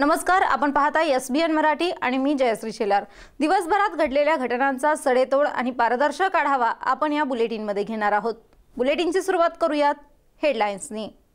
नमस्कार आपण पाहता एस बी एन मराठी आणि मी जयश्री शेलार. दिवसभरात घडलेल्या घटनांचा सडेतोड आणि पारदर्शक आढावा आपण या बुलेटिनमध्ये घेणार आहोत. बुलेटिनची सुरुवात करूयात हेडलाईन्सनी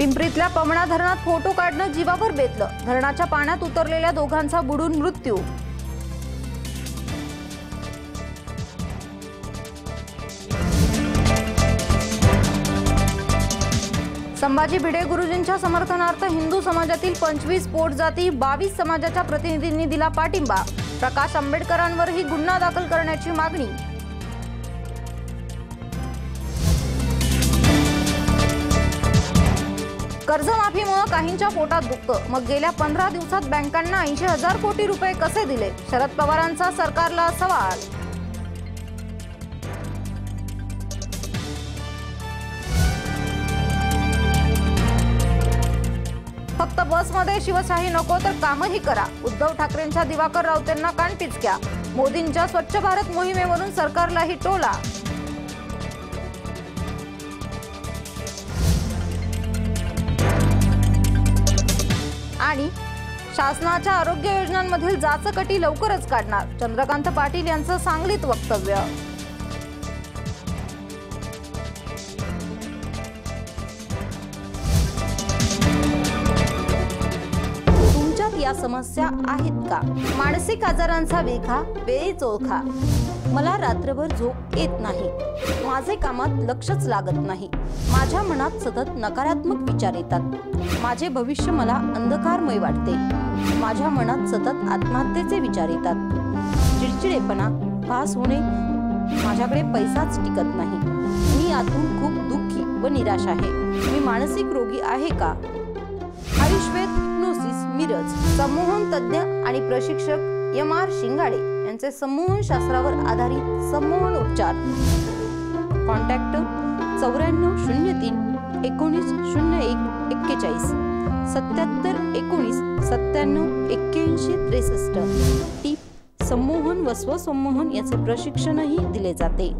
पिंपरीतल्या पवना धरणात फोटो काढणं जीवावर बेतलं. धरणाच्या पाण्यात उतरलेल्या दोघांचा बुडून मृत्यू. संभाजी भिडे गुरुजींच्या समर्थनार्थ हिंदू समाजातील पंचवीस पोट जाती बावीस समाजाच्या प्रतिनिधींनी दिला पाठिंबा. प्रकाश आंबेडकरांवरही गुन्हा दाखल करण्याची मागणी. कर्जमाफीमुळे काहींच्या पोटात दुखतं मग गेल्या पंधरा दिवसात बँकांना ऐंशी हजार कोटी रुपये कसे दिले? शरद पवारांचा सरकारला सवाल. फक्त बसमध्ये शिवशाही नको तर कामही करा. उद्धव ठाकरेंच्या दिवाकर राऊतांना कानपिचक्या मोदींच्या स्वच्छ भारत मोहिमेवरून सरकारलाही टोला. आणि शासनाच्या आरोग्य योजनांमधील जाचकटी लवकरच काढणार. चंद्रकांत पाटील यांचं सांगलीत वक्तव्य. या समस्या आहेत का? मानसिक आजारांचा वेखा वेळीच ओळखा मला रात्रभर झोप येत नाही. माझे कामात लक्षच लागत नाही. माझ्या मनात सतत नकारात्मक विचार येतात. माझे भविष्य मला अंधकारमय वाटते. माझ्या मनात सतत आत्महत्येचे विचार येतात. चिडचिडेपणा भास होणे माझ्याकडे पैसाच टिकत नाही. मी आतून खूप दुःखी व निराश आहे. मी मानसिक रोगी आहे का? आयुर्वेद इन्फोसिस मिरज संमोहन तज्ज्ञ आणि प्रशिक्षक एम आर शिंगाडे यांचे संमोहन शास्त्रावर आधारित संमोहन उपचार. कॉन्टॅक्ट चौऱ्याण्णव शून्य तीन एकोणीस शून्य एक एक्केचाळीस सत्याहत्तर एकोणीस सत्त्याण्णव एक्क्याऐंशी त्रेसष्ट. टीप संमोहन व स्वसंमोहन याचे प्रशिक्षणही दिले जाते.